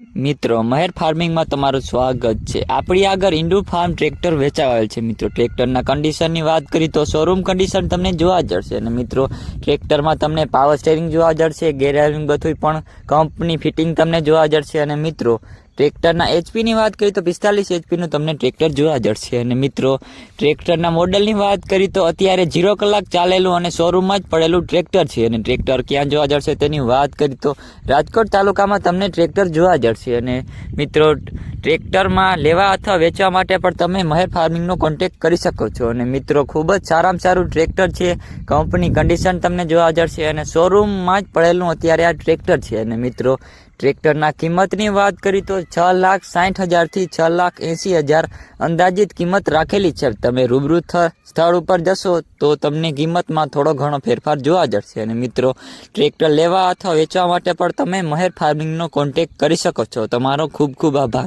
મિત્રો, મહેર ફાર્મિંગમાં તમારું સ્વાગત છે. આપણી આગળ ઇન્ડુ ફાર્મ ટ્રેક્ટર વેચાવેલ છે મિત્રો. ટ્રેક્ટરના કન્ડિશનની વાત કરી તો શોરૂમ કન્ડિશન તમને જોવા જશે અને મિત્રો, ટ્રેક્ટરમાં તમને પાવર સ્ટેરિંગ જોવા જશે ગેરહારિંગ બધું પણ કંપની ફિટિંગ તમને જોવા જશે અને મિત્રો ટ્રેક્ટરના એચપીની વાત કરીએ તો પિસ્તાલીસ એચપીનું તમને ટ્રેક્ટર જોવા જડશે. અને મિત્રો, ટ્રેક્ટરના મોડલની વાત કરીએ તો અત્યારે ઝીરો કલાક ચાલેલું અને શોરૂમમાં જ પડેલું ટ્રેક્ટર છે. અને ટ્રેક્ટર ક્યાં જોવા જડશે તેની વાત કરીએ તો રાજકોટ તાલુકામાં તમને ટ્રેક્ટર જોવા જડશે. અને મિત્રો ટ્રેક્ટરમાં લેવા અથવા વેચવા માટે પણ તમે મહેર ફાર્મિંગનો કોન્ટેક્ટ કરી શકો છો. અને મિત્રો, ખૂબ જ સારામાં સારું ટ્રેક્ટર છે. કંપની કન્ડિશન તમને જોવા જશે અને શોરૂમમાં જ પડેલું અત્યારે આ ટ્રેક્ટર છે. અને મિત્રો, ટ્રેક્ટરના કિંમતની વાત કરી તો છ લાખ સાઠ હજારથી છ લાખ એંસી હજાર અંદાજિત કિંમત રાખેલી છે. તમે રૂબરૂ સ્થળ ઉપર જશો તો તમને કિંમતમાં થોડો ઘણો ફેરફાર જોવા જશે અને મિત્રો, ટ્રેક્ટર લેવા અથવા વેચવા માટે પણ તમે મહેર ફાર્મિંગનો કોન્ટેક્ટ કરી શકો છો. તમારો ખૂબ ખૂબ આભાર.